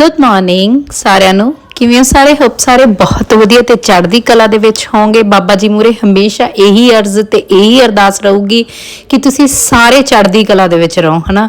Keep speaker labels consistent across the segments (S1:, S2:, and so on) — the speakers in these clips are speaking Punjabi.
S1: ਗੁੱਡ ਮਾਰਨਿੰਗ ਸਾਰਿਆਂ ਨੂੰ। ਕਿਵੇਂ ਹੋ ਸਾਰੇ? ਹੋਪ ਸਾਰੇ ਬਹੁਤ ਵਧੀਆ ਤੇ ਚੜ੍ਹਦੀ ਕਲਾ ਦੇ ਵਿੱਚ ਹੋਵੋਗੇ। ਬਾਬਾ ਜੀ ਮੂਰੇ ਹਮੇਸ਼ਾ ਇਹੀ ਅਰਜ਼ ਤੇ ਇਹੀ ਅਰਦਾਸ ਰਹੂਗੀ ਕਿ ਤੁਸੀਂ ਸਾਰੇ ਚੜ੍ਹਦੀ ਕਲਾ ਦੇ ਵਿੱਚ ਰਹੋ, ਹਨਾ?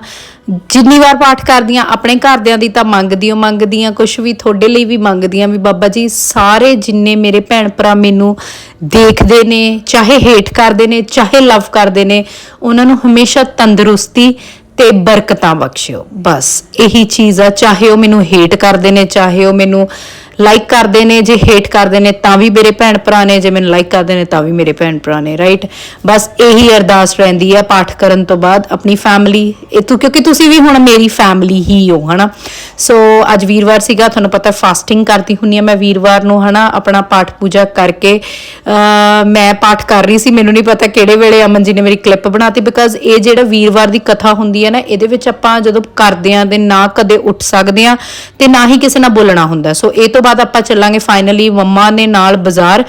S1: ਜਿੰਨੀ ਵਾਰ ਪਾਠ ਕਰਦੀਆਂ, ਆਪਣੇ ਘਰਦਿਆਂ ਦੀ ਤਾਂ ਮੰਗਦੀਆਂ ਮੰਗਦੀਆਂ ਕੁਝ ਵੀ ਤੁਹਾਡੇ ਲਈ ਵੀ ਮੰਗਦੀਆਂ ਵੀ। ਬਾਬਾ ਜੀ, ਸਾਰੇ ਜਿੰਨੇ ਮੇਰੇ ਭੈਣ ਭਰਾ ਮੈਨੂੰ ਦੇਖਦੇ ਨੇ, ਚਾਹੇ ਹੇਟ ਕਰਦੇ ਨੇ, ਚਾਹੇ ਲਵ ਕਰਦੇ ਨੇ, ਉਹਨਾਂ ਨੂੰ ਹਮੇਸ਼ਾ ਤੰਦਰੁਸਤੀ ਤੇ ਬਰਕਤਾਂ ਬਖਸ਼ਿਓ। ਬਸ, ਇਹੀ ਚੀਜ਼ ਆ। ਚਾਹੇ ਉਹ ਮੈਨੂੰ ਹੇਟ ਕਰਦੇ ਨੇ, ਚਾਹੇ ਉਹ ਮੈਨੂੰ ਲਾਈਕ ਕਰਦੇ ਨੇ, ਜੇ ਹੇਟ ਕਰਦੇ ਨੇ ਤਾਂ ਵੀ ਮੇਰੇ ਭੈਣ ਭਰਾ ਨੇ, ਜੇ ਮੈਨੂੰ ਲਾਈਕ ਕਰਦੇ ਨੇ ਤਾਂ ਵੀ ਮੇਰੇ ਭੈਣ ਭਰਾ ਨੇ ਰਾਈਟ ਬਸ ਇਹੀ ਅਰਦਾਸ ਰਹਿੰਦੀ ਹੈ ਪਾਠ ਕਰਨ ਤੋਂ ਬਾਅਦ ਆਪਣੀ ਫੈਮਿਲੀ ਇਹ ਤੋਂ, ਕਿਉਂਕਿ ਤੁਸੀਂ ਵੀ ਹੁਣ ਮੇਰੀ ਫੈਮਿਲੀ ਹੀ ਹੋ, ਹਨਾ? ਸੋ ਅੱਜ ਵੀਰਵਾਰ ਸੀਗਾ, ਤੁਹਾਨੂੰ ਪਤਾ ਫਾਸਟਿੰਗ ਕਰਦੀ ਹੁੰਨੀ ਆ ਮੈਂ ਵੀਰਵਾਰ ਨੂੰ, ਹਨਾ? ਆਪਣਾ ਪਾਠ ਪੂਜਾ ਕਰਕੇ, ਅਹ, ਮੈਂ ਪਾਠ ਕਰ ਰਹੀ ਸੀ, ਮੈਨੂੰ ਨਹੀਂ ਪਤਾ ਕਿਹੜੇ ਵੇਲੇ ਅਮਨ ਜੀ ਨੇ ਮੇਰੀ ਕਲਿੱਪ ਬਣਾਤੀ ਬਿਕਾਜ਼ ਇਹ ਜਿਹੜਾ ਵੀਰਵਾਰ ਦੀ ਕਥਾ ਹੁੰਦੀ ਹੈ ਨਾ, ਇਹਦੇ ਵਿੱਚ ਆਪਾਂ ਜਦੋਂ ਕਰਦੇ ਆਂ ਦੇ ਨਾ ਕਦੇ ਉੱਠ ਸਕਦੇ ਆ, ਤੇ ਨਾ ਹੀ ਕਿਸੇ ਨਾਲ ਬੋਲਣਾ ਹੁੰਦਾ। ਸੋ ਇਹ ਤੋਂ ਬਾਅਦ ਆਪਾਂ ਚੱਲਾਂਗੇ ਫਾਈਨਲੀ ਮੰਮਾ ਨੇ ਨਾਲ ਬਾਜ਼ਾਰ।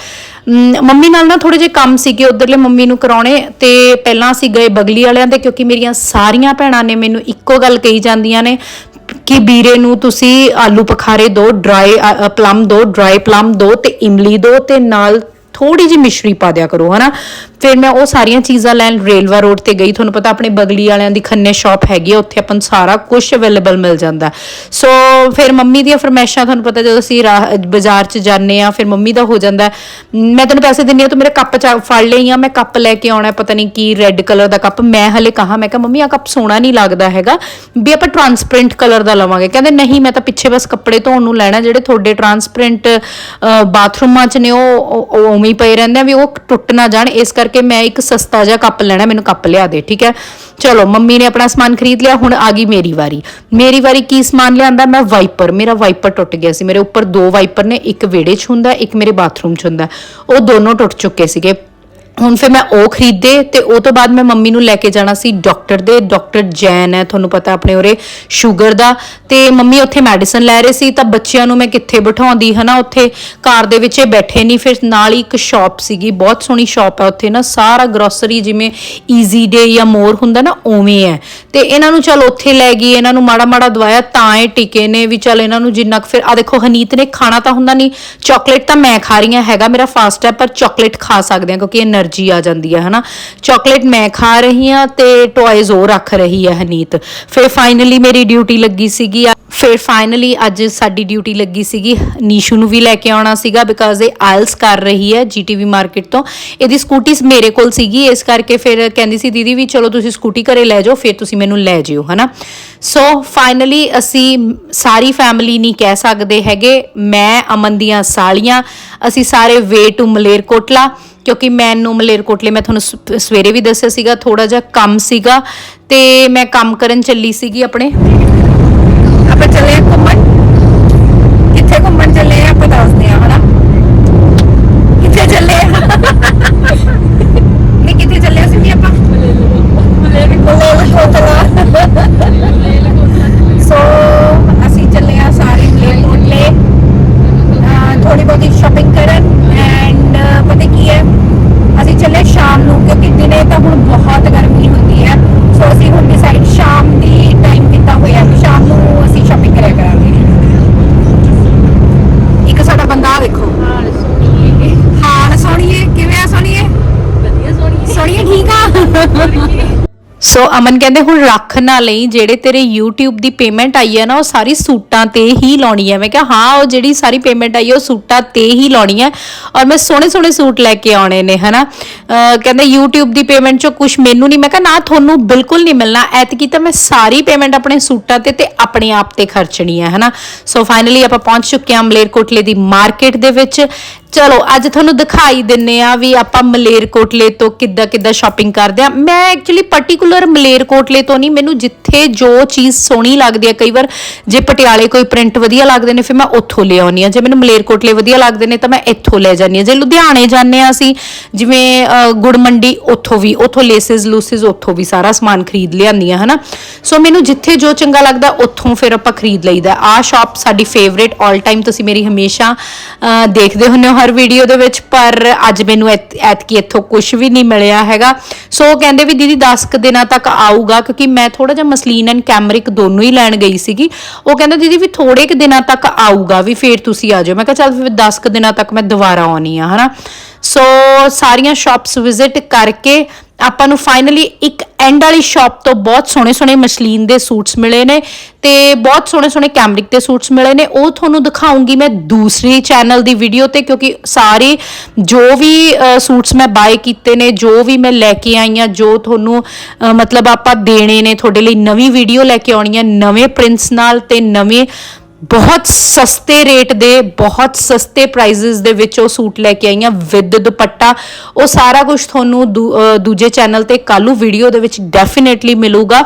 S1: ਮੰਮੀ ਨਾਲ ਨਾ ਥੋੜੇ ਜਿਹੇ ਕੰਮ ਸੀਗੇ ਉਧਰਲੇ ਮੰਮੀ ਨੂੰ ਕਰਾਉਣੇ ਤੇ ਪਹਿਲਾਂ ਅਸੀਂ ਗਏ ਬਗਲੀ ਵਾਲਿਆਂ ਦੇ ਕਿਉਂਕਿ ਮੇਰੀਆਂ ਸਾਰੀਆਂ ਭੈਣਾਂ ਨੇ ਮੈਨੂੰ ਇੱਕੋ ਗੱਲ ਕਹੀ ਜਾਂਦੀਆਂ ਨੇ ਕਿ ਵੀਰੇ ਨੂੰ ਤੁਸੀਂ ਆਲੂ ਪਖਾਰੇ ਦੋ ਡਰਾਈ ਪਲਮ ਦੋ ਡਰਾਈ ਪਲਮ ਦੋ ਤੇ ਇਮਲੀ ਦੋ ਤੇ ਨਾਲ ਥੋੜੀ ਜਿਹੀ ਮਿਸ਼ਰੀ ਪਾ ਦਿਆ ਕਰੋ, ਹਨਾ? ਫਿਰ ਮੈਂ ਉਹ ਸਾਰੀਆਂ ਚੀਜ਼ਾਂ ਲੈਣ ਰੇਲਵਾ ਰੋਡ ਤੇ ਗਈ। ਤੁਹਾਨੂੰ ਪਤਾ ਆਪਣੇ ਬਗਲੀ ਵਾਲਿਆਂ ਦੀ ਖੰਨੇ ਸ਼ਾਪ ਹੈਗੀ ਆ, ਉੱਥੇ ਆਪਾਂ ਨੂੰ ਸਾਰਾ ਕੁਝ ਅਵੇਲੇਬਲ ਮਿਲ ਜਾਂਦਾ। ਸੋ ਫਿਰ ਮੰਮੀ ਦੀਆਂ ਫਰਮੈਸ਼ਾਂ ਤੁਹਾਨੂੰ ਪਤਾ ਜਦੋਂ ਅਸੀਂ ਰਾਹ- ਬਾਜ਼ਾਰ 'ਚ ਜਾਂਦੇ ਆ ਫਿਰ ਮੰਮੀ ਦਾ ਹੋ ਜਾਂਦਾ। ਮੈਂ ਤੈਨੂੰ ਪੈਸੇ ਦਿੰਨੀ ਆ ਤੂੰ ਮੇਰੇ ਕੱਪ ਚ ਫੜ ਲਈ ਆ, ਮੈਂ ਕੱਪ ਲੈ ਕੇ ਆਉਣਾ, ਪਤਾ ਨਹੀਂ ਕੀ ਰੈੱਡ ਕਲਰ ਦਾ ਕੱਪ। ਮੈਂ ਹਲੇ ਕਹਾ, ਮੈਂ ਕਿਹਾ, ਮੰਮੀ ਆ ਕੱਪ ਸੋਹਣਾ ਨਹੀਂ ਲੱਗਦਾ ਹੈਗਾ। ਵੀ ਆਪਾਂ ਟਰਾਂਸਪੇਰੈਂਟ ਕਲਰ ਦਾ ਲਵਾਂਗੇ। ਕਹਿੰਦੇ, ਨਹੀਂ, ਮੈਂ ਤਾਂ ਪਿੱਛੇ ਬਸ ਕੱਪੜੇ ਧੋਣ ਨੂੰ ਲੈਣਾ, ਜਿਹੜੇ ਤੁਹਾਡੇ ਟਰਾਂਸਪੇਰੈਂਟ ਬਾਥਰੂਮਾਂ 'ਚ ਨੇ ਉਹ ਉਹ ਉਵੇਂ ਹੀ ਪਏ ਰਹਿੰਦੇ ਆ, ਵੀ ਉਹ ਟੁੱਟ ਨਾ ਜਾਣ। ਇਸ ਕਰਕੇ ਮੈਂ ਇੱਕ ਸਸਤਾ ਜਿਹਾ ਕੱਪ ਲੈਣਾ, ਮੈਨੂੰ ਕੱਪ ਲਿਆ ਦੇ, ਠੀਕ ਹੈ? ਚਲੋ, ਮੰਮੀ ਨੇ ਆਪਣਾ ਸਮਾਨ ਖਰੀਦ ਲਿਆ, ਹੁਣ ਆ ਗਈ ਮੇਰੀ ਵਾਰੀ। ਮੇਰੀ ਵਾਰੀ ਕੀ ਸਮਾਨ ਲਿਆਂਦਾ? ਮੈਂ ਵਾਈਪਰ, ਮੇਰਾ ਵਾਈਪਰ ਟੁੱਟ ਗਿਆ ਸੀ। ਮੇਰੇ ਉੱਪਰ ਦੋ ਵਾਈਪਰ ਨੇ, ਇੱਕ ਵਿਹੜੇ 'ਚ ਹੁੰਦਾ, ਇੱਕ ਮੇਰੇ ਬਾਥਰੂਮ 'ਚ ਹੁੰਦਾ। ਉਹ ਦੋਨੋਂ ਟੁੱਟ ਚੁੱਕੇ ਸੀਗੇ। ਹੁਣ ਫਿਰ ਮੈਂ ਉਹ ਖਰੀਦੇ ਤੇ ਉਹ ਤੋਂ ਬਾਅਦ ਮੈਂ ਮੰਮੀ ਨੂੰ ਲੈ ਕੇ ਜਾਣਾ ਸੀ ਡਾਕਟਰ ਦੇ ਡਾਕਟਰ ਜੈਨ ਹੈ, ਤੁਹਾਨੂੰ ਪਤਾ ਆਪਣੇ ਉਰੇ ਸ਼ੂਗਰ ਦਾ। ਤੇ ਮੰਮੀ ਉੱਥੇ ਮੈਡੀਸਨ ਲੈ ਰਹੇ ਸੀ, ਤਾਂ ਬੱਚਿਆਂ ਨੂੰ ਮੈਂ ਕਿੱਥੇ ਬਿਠਾਉਂਦੀ, ਹਨਾ, ਉੱਥੇ ਕਾਰ ਦੇ ਵਿੱਚ ਇਹ ਬੈਠੇ ਨਹੀਂ। ਫਿਰ ਨਾਲ ਹੀ ਇੱਕ ਸ਼ਾਪ ਸੀਗੀ, ਬਹੁਤ ਸੋਹਣੀ ਸ਼ਾਪ ਹੈ ਉੱਥੇ ਨਾ, ਸਾਰਾ ਗਰੋਸਰੀ ਜਿਵੇਂ ਈਜ਼ੀ ਡੇ ਜਾਂ ਮੋਰ ਹੁੰਦਾ ਨਾ, ਉਵੇਂ ਹੈ। ਤੇ ਇਹਨਾਂ ਨੂੰ ਚਲ ਉੱਥੇ ਲੈ ਗਈ, ਇਹਨਾਂ ਨੂੰ ਮਾੜਾ ਮਾੜਾ ਦਵਾਇਆ, ਤਾਂ ਇਹ ਟਿਕੇ ਨੇ ਵੀ ਚਲ ਇਹਨਾਂ ਨੂੰ ਜਿੰਨਾ ਫਿਰ ਆ ਦੇਖੋ ਹਨੀਤ ਨੇ ਖਾਣਾ ਤਾਂ ਹੁੰਦਾ ਨਹੀਂ ਚਾਕਲੇਟ ਤਾਂ ਮੈਂ ਖਾ ਰਹੀ ਹਾਂ, ਹੈਗਾ ਮੇਰਾ ਫਾਸਟ ਹੈ, ਪਰ ਚਾਕਲੇਟ ਖਾ ਸਕਦੇ ਆ ਕਿਉਂਕਿ એનર્ਜੀ ਆ ਜਾਂਦੀ ਹੈ ਹਨਾ? ਚਾਕਲੇਟ ਮੈਂ ਖਾ ਰਹੀ ਹਾਂ ਤੇ ਟੌਇਜ਼ ਉਹ ਰੱਖ ਰਹੀ ਹੈ ਹਨੀਤ। ਫਿਰ ਫਾਈਨਲੀ ਮੇਰੀ ਡਿਊਟੀ ਲੱਗੀ ਸੀਗੀ ਫਿਰ ਫਾਈਨਲੀ ਅੱਜ ਸਾਡੀ ਡਿਊਟੀ ਲੱਗੀ ਸੀਗੀ। ਨੀਸ਼ੂ ਨੂੰ ਵੀ ਲੈ ਕੇ ਆਉਣਾ ਸੀਗਾ ਬਿਕਾਜ਼ ਇਹ ਆਇਲਸ ਕਰ ਰਹੀ ਹੈ ਜੀਟੀਵੀ ਮਾਰਕੀਟ ਤੋਂ। ਇਹਦੀ ਸਕੂਟੀ ਮੇਰੇ ਕੋਲ ਸੀਗੀ, ਇਸ ਕਰਕੇ ਫਿਰ ਕਹਿੰਦੀ ਸੀ, ਦੀਦੀ ਵੀ ਚਲੋ ਤੁਸੀਂ ਸਕੂਟੀ ਘਰੇ ਲੈ ਜਾਓ, ਫਿਰ ਤੁਸੀਂ ਮੈਨੂੰ ਲੈ ਜਿਓ, ਹਨਾ? ਸੋ ਫਾਈਨਲੀ ਅਸੀਂ ਸਾਰੀ ਫੈਮਿਲੀ ਨਹੀਂ ਕਹਿ ਸਕਦੇ ਹੈਗੇ। ਮੈਂ, ਅਮਨ ਦੀਆਂ ਸਾਲੀਆਂ, ਅਸੀਂ ਸਾਰੇ ਵੇ ਟੂ ਮਲੇਰਕੋਟਲਾ। ਕਿਉਂਕਿ ਮੈਨੂੰ ਮਲੇਰਕੋਟਲੇ, ਮੈਂ ਤੁਹਾਨੂੰ ਸਵੇਰੇ ਵੀ ਦੱਸਿਆ ਸੀਗਾ ਥੋੜਾ ਜਿਹਾ ਕੰਮ ਸੀਗਾ ਤੇ ਮੈਂ ਕੰਮ ਕਰਨ ਚੱਲੀ ਸੀਗੀ ਆਪਣੇ।
S2: ਆਪਾਂ ਚੱਲੇ ਆ ਘੁੰਮਣ। ਕਿੱਥੇ ਘੁੰਮਣ ਚੱਲੇ ਆ ਆਪਾਂ ਦੱਸਦੇ ਆ ਹਨਾ। ਕਿੱਥੇ ਚੱਲੇ ਆ ਨਹੀਂ ਕਿੱਥੇ ਚੱਲੇ ਅਸੀਂ ਵੀ ਆਪਾਂ ਸੋ ਅਸੀਂ ਚੱਲੇ ਆ ਸਾਰੇ ਮਲੇਰਕੋਟਲੇ ਥੋੜੀ ਬਹੁਤੀ ਸ਼ਾਪਿੰਗ ਕਰਨ ਐਂਡ ਪਤਾ ਕੀ ਹੈ ਅਸੀਂ ਚੱਲੇ ਸ਼ਾਮ ਨੂੰ ਕਿਉਂਕਿ ਦਿਨੇ ਤਾਂ ਹੁਣ ਬਹੁਤ ਗਰਮੀ ਹੁੰਦੀ ਹੈ ਸੋ ਅਸੀਂ ਹੁਣ ਡਿਸਾਈਡ ਸ਼ਾਮ ਦੀ ਟਾਈਮ ਕੀਤਾ ਹੋਇਆ ਕਿ ਸ਼ਾਮ ਨੂੰ ਅਸੀਂ ਸ਼ਾਪਿੰਗ ਕਰਿਆ ਕਰਾਂਗੇ ਇੱਕ ਸਾਡਾ ਬੰਦਾ ਆਹ ਦੇਖੋ ਹਾਂ ਸੋਹਣੀਏ ਕਿਵੇਂ ਆ ਸੋਹਣੀਏ ਸੋਹਣੀਏ ਠੀਕ ਆ
S1: ਸੋ ਅਮਨ ਕਹਿੰਦੇ, ਹੁਣ ਰੱਖ ਨਾ ਲਈ ਜਿਹੜੇ ਤੇਰੇ YouTube ਦੀ ਪੇਮੈਂਟ ਆਈ ਹੈ ਨਾ, ਉਹ ਸਾਰੀ ਸੂਟਾਂ ਤੇ ਹੀ ਲਾਉਣੀ ਹੈ ਮੈਂ ਕਿਹਾ, ਹਾਂ, ਉਹ ਜਿਹੜੀ ਸਾਰੀ ਪੇਮੈਂਟ ਆਈ ਹੈ ਉਹ ਸੂਟਾਂ ਤੇ ਹੀ ਲਾਉਣੀ ਹੈ ਔਰ ਮੈਂ ਸੋਹਣੇ ਸੋਹਣੇ ਸੂਟ ਲੈ ਕੇ ਆਉਣੇ ਨੇ, ਹਨਾ? ਅਹ ਕਹਿੰਦੇ, YouTube ਦੀ ਪੇਮੈਂਟ ਚੋਂ ਕੁਝ ਮੈਨੂੰ ਨਹੀਂ। ਮੈਂ ਕਿਹਾ, ਨਾ, ਤੁਹਾਨੂੰ ਬਿਲਕੁਲ ਨਹੀਂ ਮਿਲਣਾ। ਐਤਕੀ ਤਾਂ ਮੈਂ ਸਾਰੀ ਪੇਮੈਂਟ ਆਪਣੇ ਸੂਟਾਂ ਤੇ ਤੇ ਆਪਣੇ ਆਪ ਤੇ ਖਰਚਣੀ ਹੈ ਹਨਾ? ਸੋ ਫਾਈਨਲੀ ਆਪਾਂ ਪਹੁੰਚ ਚੁੱਕੇ ਹਾਂ ਮਲੇਰਕੋਟਲੇ ਦੀ ਮਾਰਕੀਟ ਦੇ ਵਿੱਚ। ਚਲੋ, ਅੱਜ ਤੁਹਾਨੂੰ ਦਿਖਾਈ ਦਿੰਨੇ ਆ ਵੀ ਆਪਾਂ ਮਲੇਰਕੋਟਲੇ ਤੋਂ ਕਿੱਦਾਂ ਕਿੱਦਾਂ ਸ਼ਾਪਿੰਗ ਕਰਦੇ ਆ। ਮੈਂ ਐਕਚੁਅਲੀ ਪਾਰਟਿਕੂਲਰ ਮਲੇਰਕੋਟਲੇ ਤੋਂ ਨਹੀਂ, ਮੈਨੂੰ ਜਿੱਥੇ ਜੋ ਚੀਜ਼ ਸੋਹਣੀ ਲੱਗਦੀ ਹੈ ਕਈ ਵਾਰ ਜੇ ਪਟਿਆਲੇ ਕੋਈ ਪ੍ਰਿੰਟ ਵਧੀਆ ਲੱਗਦੇ ਨੇ, ਫਿਰ ਮੈਂ ਉੱਥੋਂ ਲੈ ਆਉਣੀ ਆ। ਜੇ ਮੈਨੂੰ ਮਲੇਰਕੋਟਲੇ ਵਧੀਆ ਲੱਗਦੇ ਨੇ, ਤਾਂ ਮੈਂ ਇੱਥੋਂ ਲੈ ਜਾਂਦੀ ਆ। ਜੇ ਲੁਧਿਆਣੇ ਜਾਂਦੇ ਆ ਅਸੀਂ, ਜਿਵੇਂ ਗੁੜ ਮੰਡੀ ਉੱਥੋਂ ਵੀ, ਉੱਥੋਂ ਲੇਸਿਸ ਲੂਸਿਸ ਉੱਥੋਂ ਵੀ ਸਾਰਾ ਸਮਾਨ ਖਰੀਦ ਲਿਆਂਦੀ ਆ, ਹਨਾ? ਸੋ ਮੈਨੂੰ ਜਿੱਥੇ ਜੋ ਚੰਗਾ ਲੱਗਦਾ, ਉੱਥੋਂ ਫਿਰ ਆਪਾਂ ਖਰੀਦ ਲਈਦਾ। ਆ ਸ਼ਾਪ ਸਾਡੀ ਫੇਵਰੇਟ 올 ਟਾਈਮ ਤੁਸੀਂ ਮੇਰੀ ਹਮੇਸ਼ਾ ਦੇਖਦੇ ਹੁੰਦੇ ਹੋ ਹਰ ਵੀਡੀਓ ਦੇ ਵਿੱਚ, ਪਰ ਅੱਜ ਮੈਨੂੰ ਐਤਕੀ ਇੱਥੋਂ ਕੁਝ ਵੀ ਨਹੀਂ ਮਿਲਿਆ ਹੈਗਾ। ਸੋ ਕਹਿੰਦੇ ਵੀ ਦੀਦੀ 10 ਕੁ ਦਿਨਾਂ ਤੱਕ ਆਊਗਾ, ਕਿਉਂਕਿ ਮੈਂ ਥੋੜਾ ਜਿਹਾ ਮਸਲੀਨ ਐਂਡ ਕੈਮਰਿਕ ਦੋਨੋਂ ਹੀ ਲੈਣ ਗਈ ਸੀਗੀ। ਉਹ ਕਹਿੰਦਾ, ਦੀਦੀ ਵੀ ਥੋੜੇ ਕੁ ਦਿਨਾਂ ਤੱਕ ਆਊਗਾ, ਵੀ ਫੇਰ ਤੁਸੀਂ ਆ ਜਾਓ ਮੈਂ ਕਿਹਾ, ਚੱਲ ਫਿਰ 10 ਕੁ ਦਿਨਾਂ ਤੱਕ ਮੈਂ ਦੁਬਾਰਾ ਆਉਣੀ ਆ, ਹਨਾ? ਸੋ ਸਾਰੀਆਂ ਸ਼ਾਪਸ ਵਿਜ਼ਿਟ ਕਰਕੇ ਆਪਾਂ ਨੂੰ ਫਾਈਨਲੀ ਇੱਕ ਐਂਡ ਵਾਲੀ ਸ਼ਾਪ ਤੋਂ ਬਹੁਤ ਸੋਹਣੇ ਸੋਹਣੇ ਮਸਲੀਨ ਦੇ ਸੂਟਸ ਮਿਲੇ ਨੇ ਤੇ ਬਹੁਤ ਸੋਹਣੇ ਸੋਹਣੇ ਕੈਮਰਿਕ ਦੇ ਸੂਟਸ ਮਿਲੇ ਨੇ। ਉਹ ਤੁਹਾਨੂੰ ਦਿਖਾਉਂਗੀ ਮੈਂ ਦੂਸਰੀ ਚੈਨਲ ਦੀ ਵੀਡੀਓ ਤੇ ਕਿਉਂਕਿ ਸਾਰੇ ਜੋ ਵੀ ਸੂਟਸ ਮੈਂ ਬਾਏ ਕੀਤੇ ਨੇ, ਜੋ ਵੀ ਮੈਂ ਲੈ ਕੇ ਆਈ ਆ ਜੋ ਤੁਹਾਨੂੰ ਮਤਲਬ ਆਪਾਂ ਦੇਣੇ ਨੇ, ਤੁਹਾਡੇ ਲਈ ਨਵੀਂ ਵੀਡੀਓ ਲੈ ਕੇ ਆਉਣੀ ਹੈ ਨਵੇਂ ਪ੍ਰਿੰਟਸ ਨਾਲ ਤੇ ਨਵੇਂ ਬਹੁਤ ਸਸਤੇ ਰੇਟ ਦੇ, ਬਹੁਤ ਸਸਤੇ ਪ੍ਰਾਈਜ਼ਸ ਦੇ ਵਿੱਚ ਉਹ ਸੂਟ ਲੈ ਕੇ ਆਈਆਂ ਵਿਦ ਦੁਪੱਟਾ। ਉਹ ਸਾਰਾ ਕੁਝ ਤੁਹਾਨੂੰ ਦੂਜੇ ਚੈਨਲ ਤੇ ਕੱਲੂ ਵੀਡੀਓ ਦੇ ਵਿੱਚ ਡੈਫੀਨਿਟਲੀ ਮਿਲੂਗਾ।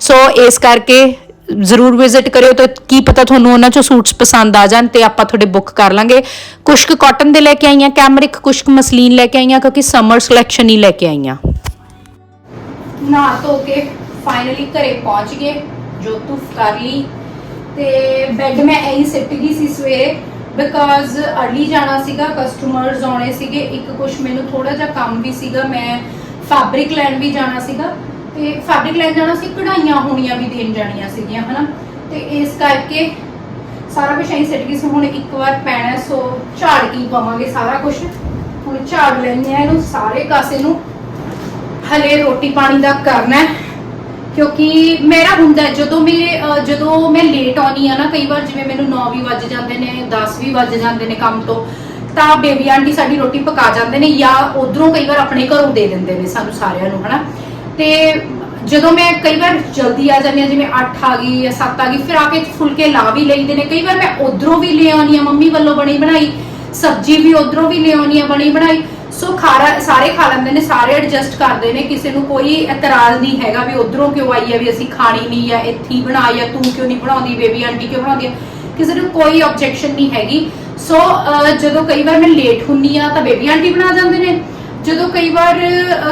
S1: ਸੋ ਇਸ ਕਰਕੇ ਜ਼ਰੂਰ ਵਿਜ਼ਿਟ ਕਰਿਓ ਤਾਂ ਕੀ ਪਤਾ ਤੁਹਾਨੂੰ ਉਹਨਾਂ ਚੋਂ ਸੂਟਸ ਪਸੰਦ ਆ ਜਾਣ ਤੇ ਆਪਾਂ ਤੁਹਾਡੇ ਬੁੱਕ ਕਰ ਲਾਂਗੇ। ਕੁਸ਼ਕ ਕੁ ਕਾਟਨ ਦੇ ਲੈ ਕੇ ਆਈਆਂ ਕੈਮਰਿਕ ਕੁਛ ਕੁ ਮਸਲੀਨ ਲੈ ਕੇ ਆਈਆਂ, ਕਿਉਂਕਿ ਸਮਰ ਸਿਲੈਕਸ਼ਨ ਹੀ ਲੈ ਕੇ ਆਈਆਂ।
S2: ਨਹਾ ਧੋ ਕੇ ਫਾਈਨਲੀ ਘਰੇ ਪਹੁੰਚ ਗਏ ਜੋਤੂਫ ਕਰ ਲਈ ਤੇ ਬੈੱਡ ਮੈਂ ਐਂ ਸਿੱਟ ਗਈ ਸੀ ਸਵੇਰੇ ਬਿਕਾਜ਼ ਅਰਲੀ ਜਾਣਾ ਸੀਗਾ ਕਸਟਮਰਸ ਆਉਣੇ ਸੀਗੇ, ਇੱਕ ਕੁਛ ਮੈਨੂੰ ਥੋੜਾ ਜਿਹਾ ਕੰਮ ਵੀ ਸੀਗਾ, ਮੈਂ ਫੈਬਰਿਕ ਲੈਣ ਵੀ ਜਾਣਾ ਸੀਗਾ, ਤੇ ਫੈਬਰਿਕ ਲੈਣ ਜਾਣਾ ਸੀ, ਕਢਾਈਆਂ ਹੋਣੀਆਂ ਵੀ ਦੇਣ ਜਾਣੀਆਂ ਸੀਗੀਆਂ, ਹਨਾ? ਤੇ ਇਸ ਕਰਕੇ ਸਾਰਾ ਕੁਝ ਐਂ ਸਿੱਟ ਗਈ ਸੀ, ਹੁਣ ਇੱਕ ਵਾਰ ਪੈਣਾ ਸੋ ਝਾੜ ਕੀ ਪਾਵਾਂਗੇ ਸਾਰਾ ਕੁਝ ਹੁਣ ਝਾੜ ਲੈਣੇ ਆ ਇਹਨੂੰ ਸਾਰੇ ਕਾਸੇ ਨੂੰ। ਹਲੇ ਰੋਟੀ ਪਾਣੀ ਦਾ ਕਰਨਾ ਹੈ। ਕਿਉਂਕਿ ਮੇਰਾ ਹੁੰਦਾ ਹੈ ਜਦੋਂ ਮੇਰੇ ਅਹ, ਜਦੋਂ ਮੈਂ ਲੇਟ ਆਉਣੀ ਆ ਨਾ ਕਈ ਵਾਰ ਜਿਵੇਂ ਮੈਨੂੰ 9 ਵੀ ਵੱਜ ਜਾਂਦੇ ਨੇ 10 ਵੀ ਵੱਜ ਜਾਂਦੇ ਨੇ ਕੰਮ ਤੋਂ ਤਾਂ ਬੇਬੀ ਆਂਟੀ ਸਾਡੀ ਰੋਟੀ ਪਕਾ ਜਾਂਦੇ ਨੇ ਜਾਂ ਉਧਰੋਂ ਕਈ ਵਾਰ ਆਪਣੇ ਘਰੋਂ ਦੇ ਦਿੰਦੇ ਨੇ ਸਾਨੂੰ ਸਾਰਿਆਂ ਨੂੰ ਹਨਾ? ਤੇ ਜਦੋਂ ਮੈਂ ਕਈ ਵਾਰ ਜਲਦੀ ਆ ਜਾਂਦੀ ਹਾਂ ਜਿਵੇਂ 8 ਆ ਗਈ ਜਾਂ 7 ਆ ਗਈ ਫਿਰ ਆ ਕੇ ਫੁਲਕੇ ਲਾ ਵੀ ਲਈਦੇ ਨੇ। ਕਈ ਵਾਰ ਮੈਂ ਉਧਰੋਂ ਵੀ ਲੈ ਆਉਣੀ ਆ ਮੰਮੀ ਵੱਲੋਂ ਬਣੀ ਬਣਾਈ ਸਬਜ਼ੀ ਵੀ ਉਧਰੋਂ ਵੀ ਲੈ ਆਉਣੀ ਆ ਬਣੀ ਬਣਾਈ। ਸੋ ਖਾਰਾ ਸਾਰੇ ਖਾ ਲੈਂਦੇ ਨੇ, ਸਾਰੇ ਐਡਜਸਟ ਕਰਦੇ ਨੇ, ਕਿਸੇ ਨੂੰ ਕੋਈ ਇਤਰਾਜ਼ ਨਹੀਂ ਹੈਗਾ ਵੀ ਉਧਰੋਂ ਕਿਉਂ ਆਈ ਹੈ, ਵੀ ਅਸੀਂ ਖਾਣੀ ਨਹੀਂ ਜਾਂ ਇੱਥੇ ਹੀ ਬਣਾ ਜਾਂ ਤੂੰ ਕਿਉਂ ਨਹੀਂ ਬਣਾਉਂਦੀ ਬੇਬੀ ਆਂਟੀ ਕਿਉਂ ਬਣਾਉਂਦੀ ਹੈ। ਕਿਸੇ ਨੂੰ ਕੋਈ ਆਬਜੈਕਸ਼ਨ ਨਹੀਂ ਹੈਗੀ। ਸੋ ਜਦੋਂ ਕਈ ਵਾਰ ਮੈਂ ਲੇਟ ਹੁੰਨੀ ਆ ਤਾਂ ਬੇਬੀ ਆਂਟੀ ਬਣਾ ਜਾਂਦੇ ਨੇ। ਜਦੋਂ ਕਈ ਵਾਰ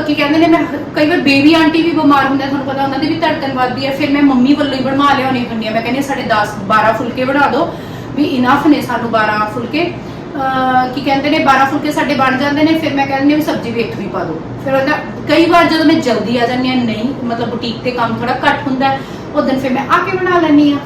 S2: ਕੀ ਕਹਿੰਦੇ ਨੇ, ਮੈਂ ਕਈ ਵਾਰ ਬੇਬੀ ਆਂਟੀ ਵੀ ਬਿਮਾਰ ਹੁੰਦੇ ਤੁਹਾਨੂੰ ਪਤਾ ਉਹਨਾਂ ਦੀ ਵੀ ਧੜਕਣ ਵੱਧਦੀ ਹੈ। ਫਿਰ ਮੈਂ ਮੰਮੀ ਵੱਲੋਂ ਹੀ ਬਣਵਾ ਲਿਆਉਣੀ ਹੁੰਦੀ ਆ। ਮੈਂ ਕਹਿੰਦੀ ਸਾਡੇ 10 12 ਫੁਲਕੇ ਬਣਾ ਦਿਓ। ਵੀ ਇਨਫ ਨੇ ਸਾਨੂੰ 12 ਫੁਲਕੇ। ਕੀ ਕਹਿੰਦੇ ਨੇ 12 ਫੁਲਕੇ ਸਾਡੇ ਬਣ ਜਾਂਦੇ ਨੇ, ਫਿਰ ਮੈਂ ਕਹਿੰਦੀ ਵੀ ਸਬਜ਼ੀ ਵੀ ਪਾ ਦਿਓ। ਫਿਰ ਉਹਦਾ ਕਈ ਵਾਰ ਜਦੋਂ ਮੈਂ ਜਲਦੀ ਆ ਜਾਂਦੀ ਹਾਂ, ਨਹੀਂ, ਮਤਲਬ ਬੁਟੀਕ ਤੇ ਕੰਮ ਥੋੜਾ ਘੱਟ ਹੁੰਦਾ ਉਹ ਦਿਨ ਫਿਰ ਮੈਂ ਆ ਕੇ ਬਣਾ ਲੈਂਦੀ ਆ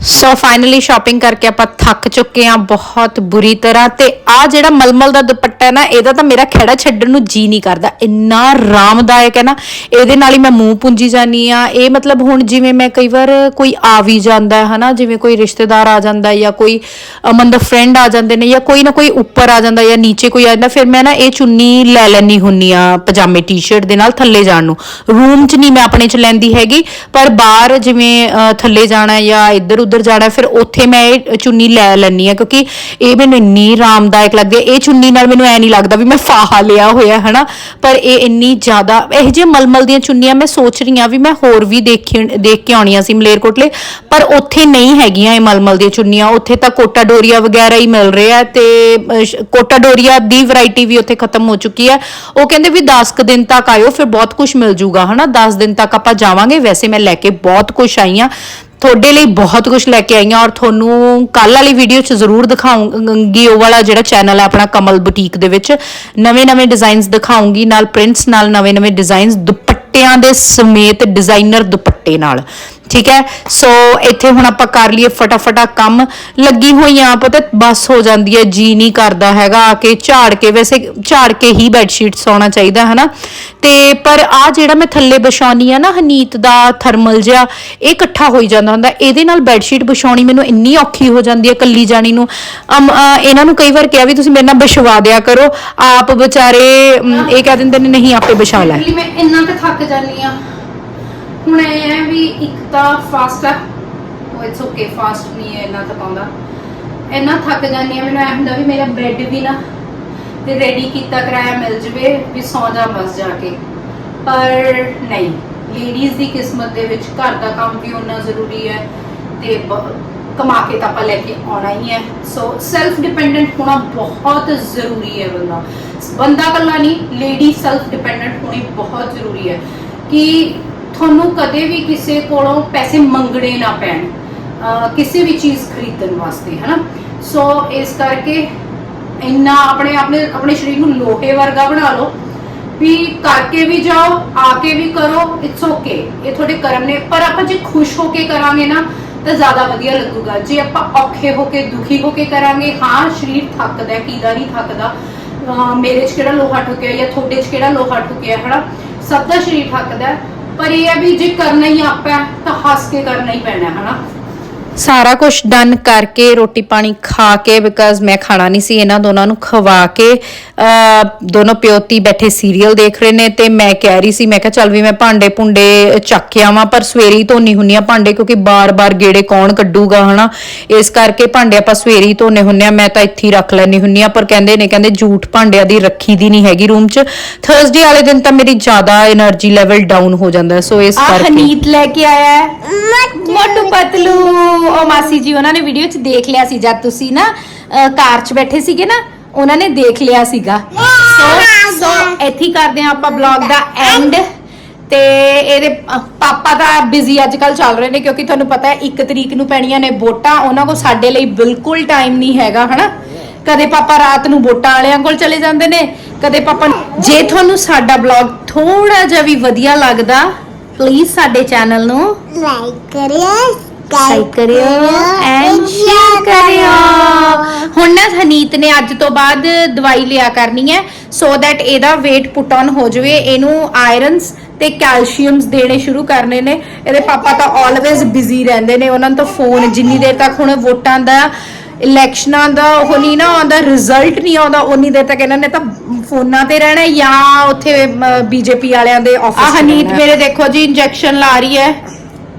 S1: ਸੋ ਫਾਈਨਲੀ ਸ਼ਾਪਿੰਗ ਕਰਕੇ ਆਪਾਂ ਥੱਕ ਚੁੱਕੇ ਆ ਬਹੁਤ ਬੁਰੀ ਤਰ੍ਹਾਂ। ਤੇ ਆ ਜਿਹੜਾ ਮਲਮਲ ਦਾ ਦੁਪੱਟਾ ਹੈ ਨਾ, ਇਹਦਾ ਤਾਂ ਮੇਰਾ ਖੇੜਾ ਛੱਡਣ ਨੂੰ ਜੀ ਨਹੀਂ ਕਰਦਾ। ਇੰਨਾ ਆਰਾਮਦਾਇਕ ਹੈ ਨਾ, ਇਹਦੇ ਨਾਲ ਹੀ ਮੈਂ ਮੂੰਹ ਪੁੰਜੀ ਜਾਨੀ ਆ ਇਹ ਮਤਲਬ ਹੁਣ ਜਿਵੇਂ ਮੈਂ ਕਈ ਵਾਰ ਕੋਈ ਆ ਵੀ ਜਾਂਦਾ ਹੈ, ਹਨਾ, ਜਿਵੇਂ ਕੋਈ ਰਿਸ਼ਤੇਦਾਰ ਆ ਜਾਂਦਾ ਜਾਂ ਕੋਈ ਅਮਨ ਫਰੈਂਡ ਆ ਜਾਂਦੇ ਨੇ ਜਾਂ ਕੋਈ ਨਾ ਕੋਈ ਉੱਪਰ ਆ ਜਾਂਦਾ ਜਾਂ ਨੀਚੇ ਕੋਈ ਆ ਜਾਂਦਾ, ਫਿਰ ਮੈਂ ਨਾ ਇਹ ਚੁੰਨੀ ਲੈ ਲੈਣੀ ਹੁੰਨੀ ਆ ਪਜਾਮੇ ਟੀ-ਸ਼ਰਟ ਦੇ ਨਾਲ ਥੱਲੇ ਜਾਣ ਨੂੰ। ਰੂਮ 'ਚ ਨਹੀਂ ਮੈਂ ਆਪਣੇ 'ਚ ਲੈਂਦੀ ਹੈਗੀ, ਪਰ ਬਾਹਰ ਜਿਵੇਂ ਥੱਲੇ ਜਾਣਾ ਜਾਂ ਇੱਧਰ ਉਧਰ ਜਾਣਾ ਫਿਰ ਉੱਥੇ ਮੈਂ ਇਹ ਚੁੰਨੀ ਲੈ ਲੈਣੀ ਆ ਕਿਉਂਕਿ ਇਹ ਮੈਨੂੰ ਇੰਨੀ ਆਰਾਮਦਾਇਕ ਲੱਗਦੀ ਹੈ। ਇਹ ਚੁੰਨੀ ਨਾਲ ਮੈਨੂੰ ਐ ਨਹੀਂ ਲੱਗਦਾ ਵੀ ਮੈਂ ਫਾਹਾ ਲਿਆ ਹੋਇਆ ਹੈ ਹਨਾ? ਪਰ ਇਹ ਇੰਨੀ ਜ਼ਿਆਦਾ ਇਹ ਜੇ ਮਲਮਲ ਦੀਆਂ ਚੁੰਨੀਆਂ ਮੈਂ ਸੋਚ ਰਹੀ ਆ ਵੀ ਮੈਂ ਹੋਰ ਵੀ ਦੇਖੀ ਦੇਖ ਕੇ ਆਉਣੀਆਂ ਸੀ ਮਲੇਰਕੋਟਲੇ ਪਰ ਉੱਥੇ ਨਹੀਂ ਹੈਗੀਆਂ ਇਹ ਮਲਮਲ ਦੀਆਂ ਚੁੰਨੀਆਂ। ਉੱਥੇ ਤਾਂ ਕੋਟਾ ਡੋਰੀਆ ਵਗੈਰਾ ਹੀ ਮਿਲ ਰਿਹਾ ਤੇ ਅਹ, ਕੋਟਾ ਡੋਰੀਆ ਦੀ ਵੈਰਾਈਟੀ ਵੀ ਉੱਥੇ ਖਤਮ ਹੋ ਚੁੱਕੀ ਹੈ। ਉਹ ਕਹਿੰਦੇ ਵੀ 10 ਕੁ ਦਿਨ ਤੱਕ ਆਇਓ ਫਿਰ ਬਹੁਤ ਕੁਝ ਮਿਲ ਜੂਗਾ ਹਨਾ? 10 ਦਿਨ ਤੱਕ ਆਪਾਂ ਜਾਵਾਂਗੇ। ਵੈਸੇ ਮੈਂ ਲੈ ਕੇ ਬਹੁਤ ਕੁਝ ਆਈ ਆ ਤੁਹਾਡੇ ਲਈ ਬਹੁਤ ਕੁਝ ਲੈ ਕੇ ਆਈਆਂ ਔਰ ਤੁਹਾਨੂੰ ਕੱਲ ਵਾਲੀ ਵੀਡੀਓ 'ਚ ਜ਼ਰੂਰ ਦਿਖਾਉਂਗੀ ਉਹ ਵਾਲਾ ਜਿਹੜਾ ਚੈਨਲ ਹੈ ਆਪਣਾ ਕਮਲ ਬੁਟੀਕ ਦੇ ਵਿੱਚ। ਨਵੇਂ-ਨਵੇਂ ਡਿਜ਼ਾਈਨਸ ਦਿਖਾਉਂਗੀ ਨਾਲ ਪ੍ਰਿੰਟਸ ਨਾਲ ਨਵੇਂ-ਨਵੇਂ ਡਿਜ਼ਾਈਨਸ ਦੁਪੱਟਿਆਂ ਦੇ ਸਮੇਤ ਡਿਜ਼ਾਈਨਰ ਦੁਪੱਟੇ ਨਾਲ। ਠੀਕ ਹੈ? ਸੋ ਇੱਥੇ ਹੁਣ ਆਪਾਂ ਕਰ ਲਈਏ ਫਟਾਫਟਾ ਕੰਮ। ਲੱਗੀ ਹੋਈਆਂ ਪਤਾ, ਬਸ ਹੋ ਜਾਂਦੀ ਹੈ, ਜੀ ਨਹੀਂ ਕਰਦਾ ਹੈਗਾ। ਆ ਕੇ ਝਾੜ ਕੇ ਵੈਸੇ ਝਾੜ ਕੇ ਹੀ ਬੈੱਡ ਸ਼ੀਟ ਸੌਣਾ ਚਾਹੀਦਾ ਹੈ ਨਾ ਤੇ ਪਰ ਆ ਜਿਹੜਾ ਮੈਂ ਥੱਲੇ ਵਿਛਾਉਣੀ ਆ ਨਾ, ਹਨੀਤ ਦਾ ਥਰਮਲ ਜਿਹਾ, ਇਹ ਇਕੱਠਾ ਹੋਈ ਜਾਂਦਾ ਹੁੰਦਾ। ਇਹਦੇ ਨਾਲ ਬੈੱਡ ਸ਼ੀਟ ਵਿਛਾਉਣੀ ਮੈਨੂੰ ਇੰਨੀ ਔਖੀ ਹੋ ਜਾਂਦੀ ਹੈ ਕੱਲੀ ਜਾਣੀ ਨੂੰ। ਇਹਨਾਂ ਨੂੰ ਕਈ ਵਾਰ ਕਿਹਾ ਵੀ ਤੁਸੀਂ ਮੇਰੇ ਨਾਲ ਵਿਛਵਾ ਦਿਆ ਕਰੋ। ਆਪ ਵਿਚਾਰੇ ਇਹ ਕਹਿ ਦਿੰਦੇ ਨੇ, ਨਹੀਂ, ਆਪੇ ਵਿਛਾ ਲੈ।
S2: ਮੈਂ ਇੰਨਾ ਕੁ ਥੱਕ ਜਾਂਦੀ ਆ ਹੁਣ ਇਹ ਹੈ ਵੀ ਇੱਕ ਤਾਂ ਫਾਸਟ ਆ। ਉਹ ਇਟਸ ਓਕੇ ਫਾਸਟ ਨਹੀਂ ਹੈ, ਇੰਨਾ ਤਪਾਉਂਦਾ ਇੰਨਾ ਥੱਕ ਜਾਂਦੀ ਆ ਮੈਨੂੰ ਐ ਹੁੰਦਾ ਵੀ ਮੇਰਾ ਬੈੱਡ ਵੀ ਨਾ ਤੇ ਰੈਡੀ ਕੀਤਾ ਕਰਾਇਆ ਮਿਲ ਜਵੇ ਵੀ ਸੌ ਜਾ ਬਸ ਜਾ ਕੇ। ਪਰ ਨਹੀਂ ਲੇਡੀਜ਼ ਦੀ ਕਿਸਮਤ ਦੇ ਵਿੱਚ ਘਰ ਦਾ ਕੰਮ ਵੀ ਉਨਾ ਜ਼ਰੂਰੀ ਹੈ ਤੇ ਕਮਾ ਕੇ ਤਾਂ ਆਪਾਂ ਲੈ ਕੇ ਆਉਣਾ ਹੀ ਹੈ। ਸੋ ਸੈਲਫ ਡਿਪੈਂਡੈਂਟ ਹੋਣਾ ਬਹੁਤ ਜ਼ਰੂਰੀ ਹੈ ਬੰਦਾ। ਬੰਦਾ ਇਕੱਲਾ ਨਹੀਂ ਲੇਡੀ ਸੈਲਫ ਡਿਪੈਂਡੈਂਟ ਹੋਣੀ ਬਹੁਤ ਜ਼ਰੂਰੀ ਹੈ। ਕਿ ਤੁਹਾਨੂੰ ਕਦੇ ਵੀ ਕਿਸੇ ਕੋਲੋਂ ਪੈਸੇ ਮੰਗਣੇ ਨਾ ਪੈਣ ਕਿਸੇ ਵੀ ਚੀਜ਼ ਖਰੀਦਣ ਵਾਸਤੇ ਹਨਾ? ਸੋ ਇਸ ਕਰਕੇ ਇੰਨਾ ਆਪਣੇ ਆਪਣੇ ਆਪਣੇ ਸਰੀਰ ਨੂੰ ਲੋਹੇ ਵਰਗਾ ਬਣਾ ਲਓ ਵੀ ਕਰਕੇ ਵੀ ਜਾਓ ਆ ਕੇ ਵੀ ਕਰੋ ਇਟਸ ਓਕੇ ਇਹ ਤੁਹਾਡੇ ਕਰਮ ਨੇ ਪਰ ਆਪਾਂ ਜੇ ਖੁਸ਼ ਹੋ ਕੇ ਕਰਾਂਗੇ ਨਾ ਤਾਂ ਜ਼ਿਆਦਾ ਵਧੀਆ ਲੱਗੂਗਾ। ਜੇ ਆਪਾਂ ਔਖੇ ਹੋ ਕੇ ਦੁਖੀ ਹੋ ਕੇ ਕਰਾਂਗੇ ਹਾਂ ਸਰੀਰ ਥੱਕਦਾ ਹੈ, ਕਿਹਦਾ ਨਹੀਂ ਥੱਕਦਾ? ਮੇਰੇ 'ਚ ਕਿਹੜਾ ਲੋਹਾ ਠੁਕਿਆ ਜਾਂ ਤੁਹਾਡੇ 'ਚ ਕਿਹੜਾ ਲੋਹਾ ਠੁਕਿਆ ਹਨਾ? ਸਭ ਦਾ ਸਰੀਰ ਥੱਕਦਾ ਪਰ ਇਹ ਹੈ ਵੀ ਜੇ ਕਰਨਾ ਹੀ ਆਪਾਂ ਹੈ, ਤਾਂ ਹੱਸ ਕੇ ਕਰਨਾ ਹੀ ਪੈਣਾ ਹੈ, ਹਨਾ?
S1: ਸਾਰਾ ਕੁਝ ਡਨ ਕਰਕੇ ਰੋਟੀ ਪਾਣੀ ਖਾ ਕੇ ਬਿਕਾਜ਼ ਮੈਂ ਖਾਣਾ ਨਹੀਂ ਸੀ ਇਹਨਾਂ ਦੋਨਾਂ ਨੂੰ ਖਵਾ ਕੇ ਦੋਨੋਂ ਪਿਓਤੀ ਬੈਠੇ ਸੀਰੀਅਲ ਦੇਖ ਰਹੇ ਨੇ ਤੇ ਮੈਂ ਕਹਿ ਰਹੀ ਸੀ ਮੈਂ ਕਿਹਾ ਚੱਲ ਵੀ ਮੈਂ ਭਾਂਡੇ ਪੁੰਡੇ ਚੱਕ ਕੇ ਆਵਾਂ ਪਰ ਸਵੇਰੀ ਧੋਣੀ ਹੁੰਨੀ ਆ ਭਾਂਡੇ ਕਿਉਂਕਿ ਬਾਰ-ਬਾਰ ਗੇੜੇ ਕੌਣ ਕੱਢੂਗਾ ਹਨਾ? ਇਸ ਕਰਕੇ ਭਾਂਡੇ ਆਪਾਂ ਸਵੇਰੀ ਧੋਣੇ ਹੁੰਨੇ ਆ ਮੈਂ ਤਾਂ ਇੱਥੇ ਹੀ ਰੱਖ ਲੈਣੀ ਹੁੰਨੀ ਆ ਪਰ ਕਹਿੰਦੇ ਨੇ ਕਹਿੰਦੇ ਝੂਠ ਭਾਂਡਿਆਂ ਦੀ ਰੱਖੀ ਦੀ ਨਹੀਂ ਹੈਗੀ ਰੂਮ 'ਚ। ਥਰਸਡੇ ਵਾਲੇ ਦਿਨ ਤਾਂ ਮੇਰੀ ਜ਼ਿਆਦਾ એનર્ਜੀ ਲੈਵਲ ਡਾਊਨ ਹੋ ਜਾਂਦਾ ਸੋ ਇਸ ਕਰਕੇ ਆ
S2: ਹਨੀਤ ਲੈ ਕੇ ਆਇਆ ਹੈ। ਮੋਟੂ ਪਤਲੂ। ਉਹ ਮਾਸੀ ਜੀ ਉਹਨਾਂ ਨੇ ਵੀਡੀਓ 'ਚ ਦੇਖ ਲਿਆ ਸੀ ਜਦ ਤੁਸੀਂ ਨਾ ਅਹ, ਕਾਰ 'ਚ ਬੈਠੇ ਸੀਗੇ ਨਾ ਉਹਨਾਂ ਨੇ ਦੇਖ ਲਿਆ ਸੀਗਾ। ਸੋ ਸੋ ਇੱਥੇ ਹੀ ਕਰਦੇ ਆ ਆਪਾਂ ਬਲੌਗ ਦਾ ਐਂਡ ਤੇ ਇਹਦੇ ਅਹ, ਪਾਪਾ ਤਾਂ ਬਿਜ਼ੀ ਅੱਜ ਕੱਲ ਚੱਲ ਰਹੇ ਨੇ ਕਿਉਂਕਿ ਤੁਹਾਨੂੰ ਪਤਾ ਹੈ 1 ਤਰੀਕ ਨੂੰ ਪੈਣੀਆਂ ਨੇ ਵੋਟਾਂ ਉਹਨਾਂ ਕੋਲ ਸਾਡੇ ਲਈ ਬਿਲਕੁਲ ਟਾਈਮ ਨਹੀਂ ਹੈਗਾ ਹਨਾ? ਕਦੇ ਪਾਪਾ ਰਾਤ ਨੂੰ ਵੋਟਾਂ ਵਾਲਿਆਂ ਕੋਲ ਚਲੇ ਜਾਂਦੇ ਨੇ ਕਦੇ ਪਾਪਾ ਜੇ ਤੁਹਾਨੂੰ ਸਾਡਾ ਬਲੌਗ ਥੋੜਾ ਜਿਹਾ ਵੀ ਵਧੀਆ ਲੱਗਦਾ ਪਲੀਜ਼ ਸਾਡੇ ਚੈਨਲ ਨੂੰ
S3: ਲਾਈਕ ਕਰਿਓ
S2: ਲਾਈਕ ਕਰਿਓ ਐਂਡ ਸ਼ੇਅਰ ਕਰਿਓ ਹੁਣ ਨਾ ਹਨੀਤ ਨੇ ਅੱਜ ਤੋਂ ਬਾਅਦ ਦਵਾਈ ਲਿਆ ਕਰਨੀ ਹੈ ਸੋ ਦੈਟ ਇਹਦਾ weight ਪੁੱਟ ਔਨ ਹੋ ਜਾਵੇ ਇਹਨੂੰ ਆਇਰਨਸ ਤੇ ਕੈਲਸ਼ੀਅਮਸ ਦੇਣੇ ਸ਼ੁਰੂ ਕਰਨੇ ਨੇ ਇਹਦੇ ਪਾਪਾ ਤਾਂ ਆਲਵੇਜ਼ ਬਿਜ਼ੀ ਰਹਿੰਦੇ ਨੇ ਉਹਨਾਂ ਨੂੰ ਤਾਂ ਫੋਨ ਜਿੰਨੀ ਦੇਰ ਤੱਕ ਹੁਣ ਵੋਟਾਂ ਦਾ ਇਲੈਕਸ਼ਨਾਂ ਦਾ ਉਹ ਨਹੀਂ ਨਾ ਆਉਂਦਾ ਰਿਜ਼ਲਟ ਨਹੀਂ ਆਉਂਦਾ ਉਨੀ ਦੇਰ ਤੱਕ ਇਹਨਾਂ ਨੇ ਤਾਂ ਫੋਨਾਂ ਤੇ ਰਹਿਣਾ ਜਾਂ ਉੱਥੇ ਬੀਜੇਪੀ ਵਾਲਿਆਂ ਦੇ ਆਫਿਸ ਆ ਹਨੀਤ ਮੇਰੇ ਦੇਖੋ ਜੀ ਇੰਜੈਕਸ਼ਨ ਲਾ ਰਹੀ ਹੈ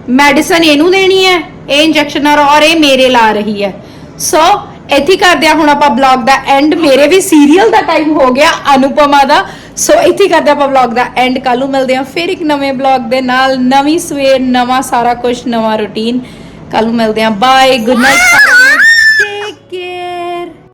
S2: ਮੈਡੀਸਨ ਇਹਨੂੰ ਦੇਣੀ ਹੈ, ਇਹ ਇੰਜੈਕਸ਼ਨ ਔਰ ਇਹ ਮੇਰੇ ਲਾ ਰਹੀ ਹੈ। ਸੋ ਇੱਥੇ ਕਰਦੇ ਆ ਹੁਣ ਆਪਾਂ ਬਲੌਗ ਦਾ ਐਂਡ ਮੇਰੇ ਵੀ ਸੀਰੀਅਲ ਦਾ ਟਾਈਮ ਹੋ ਗਿਆ, ਅਨੁਪਮਾ ਦਾ। ਸੋ ਇੱਥੇ ਕਰਦੇ ਆਪਾਂ ਬਲੌਗ ਦਾ ਐਂਡ ਕੱਲ ਨੂੰ ਮਿਲਦੇ ਆ ਫਿਰ ਇੱਕ ਨਵੇਂ ਬਲੌਗ ਦੇ ਨਾਲ। ਨਵੀਂ ਸਵੇਰ, ਨਵਾਂ ਸਾਰਾ ਕੁਝ ਨਵਾਂ ਰੁਟੀਨ ਕੱਲ ਨੂੰ ਮਿਲਦੇ ਆ ਬਾਏ ਗੁੱਡ ਨਾਈਟ